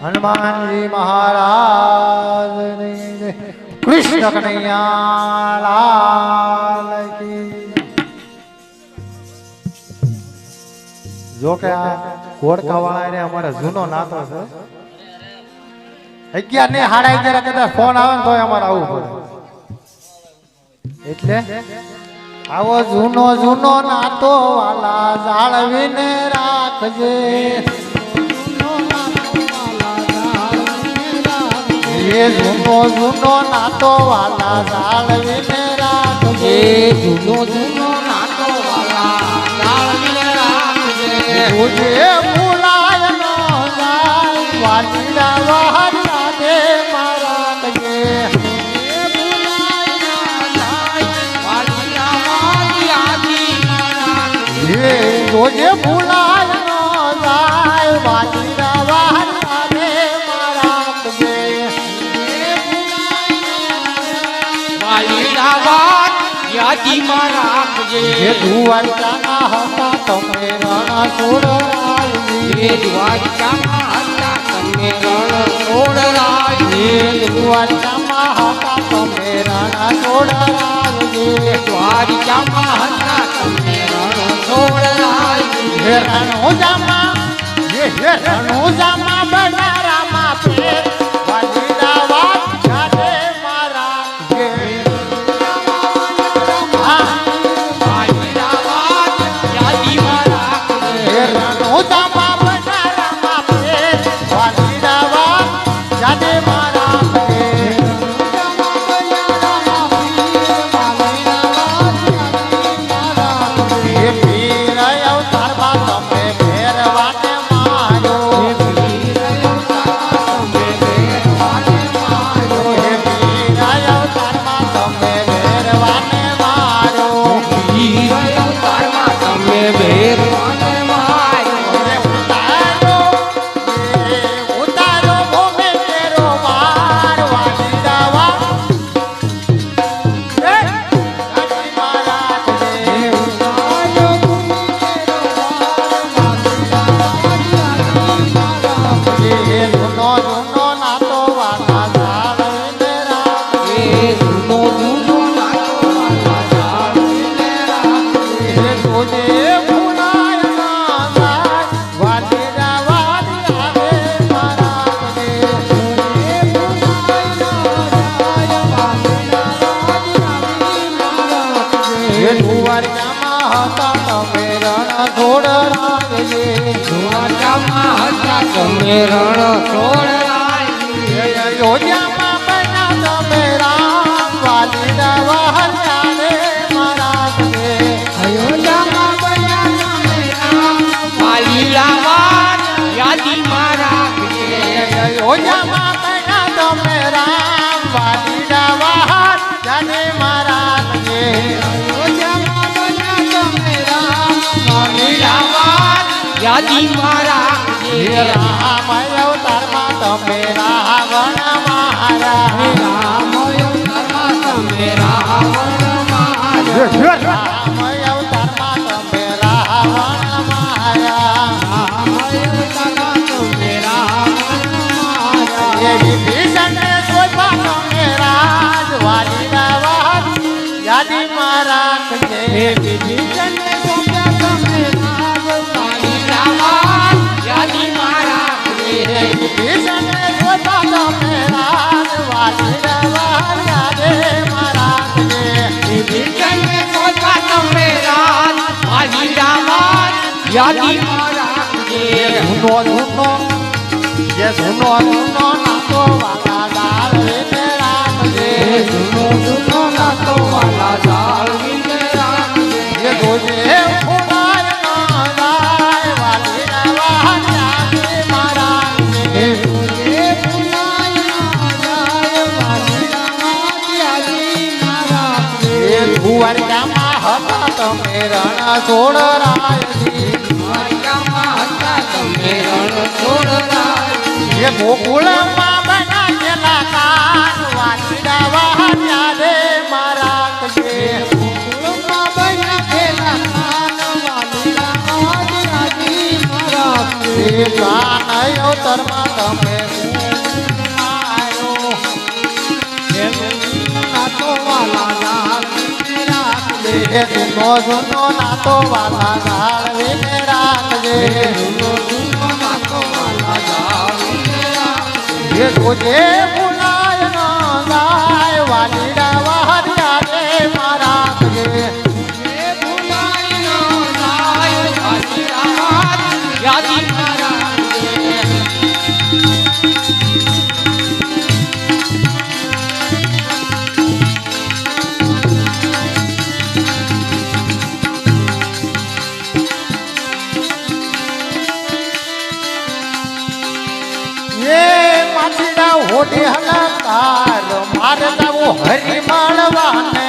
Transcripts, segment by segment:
હનુમાનજી મહારાજ કૃષ્ણ કનૈયા લાલ કી જો કે આ ઘોડકા વાળા અમારે જૂનો નાતો છે અગિયાર ને સાડા અગિયાર કદાચ ફોન આવે ને તોય અમારે આવવું પડે એટલે આવો જૂનો જૂનો નાતો વાલા જાળવીને રાખજે એ જૂનો જૂનો નાતો વાલા જાળવીને રાખજે. જૂનો જૂનો નાતો વાલા જાળવીને રાખજે. તુજે ભૂલાય જાય વાલીડા વહાલા દે મારા કજે વાલીના વાલી યાદીમાં રાખજે દ્વારકાના હતા તમે રણ છોડરાવી એ દ્વારકામાં હતા તમે રણ છોડ રાજે રાજી દ્વારકામાં હતા તમે રણ છોડરાવી દ્વારકામાં હતા તમે રણ છોડ રાજે હે રણુજામાં રણુજામાં દ્વારકામાં હતા તમે રણ છોડ વાત યાદીમાં હે રાખજે. રામ અવતારમાં તમે રાવણ મારા રામ અયોધ્યામાં તમે રાવણ માર્યો. રામ અવતારમાં તમે રાવણ મારા રામ અયોધ્યામાં તમે રાવણ માર્યો. એ વિભીષણને શોધવા તમે રાજ વાલીના વાત યાદીમાં રાખજે હે વિભીષણને જૂનો જૂનો જે જૂનો જૂનો નાતો વાલા દાળવીને રાખજે હે જૂનો જૂનો નાતો વાલા જાળવીને રાખજે. જે જોજે ફૂલાય ન જાય વાલીના વાત યાદીમાં રાખજે હે તુજે ભૂલાય ના જાય વાલીલા વાત યાદીમાં રાખજે. એ દ્વારકામાં હતા તમે રણ છોડ રાયજી એ ગોકુળમાં બનાવેલા કાન વાંચડા વહાર્યા રે મારા કશે ગોકુળમાં બનાવેલા કાન વાંચડા વહાર્યા રે મારા કશે કાન અવતરમાં તમે નાતો વાલા રાખજે. જે જોજે ઢેહલાકાર માર જાવું હરી માળવાને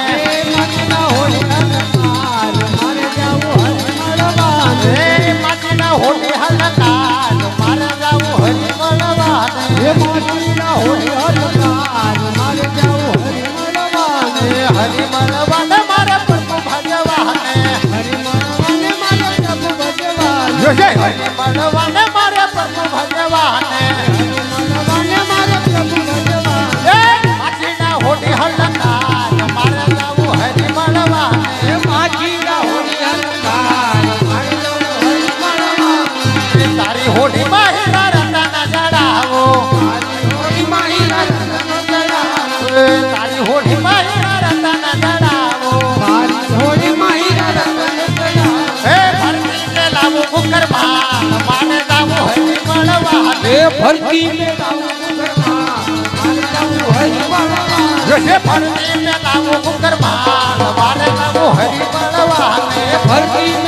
મતના હોઢેહલાકાર માર જાવું હરી માળવાને મતના હોઢેહલાકાર માર જાવું હરી માળવાને હે મતના હોઢેહલાકાર માર જાવું હરી માળવાને હરી માળવાને માર પ્રભુ ભજવાને હરી માળવાને માર પ્રભુ ભજવાને જય હરી માળવાને માર પ્રભુ ભજવાને હોડી માહી રતન દડાવો મારી હોડી માહી રતન દડાવો હે ભરતી ને લાવો કુકરમા માને દાવો હે મળવા હે ભરતી ને લાવો કુકરમા માને દાવો હે મળવા હે ભરતી ને લાવો કુકરમા માને દાવો હે મળવા હે ભરતી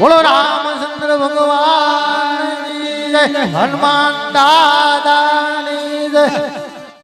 બોલો રામચંદ્ર ભગવાન હનુમાન જય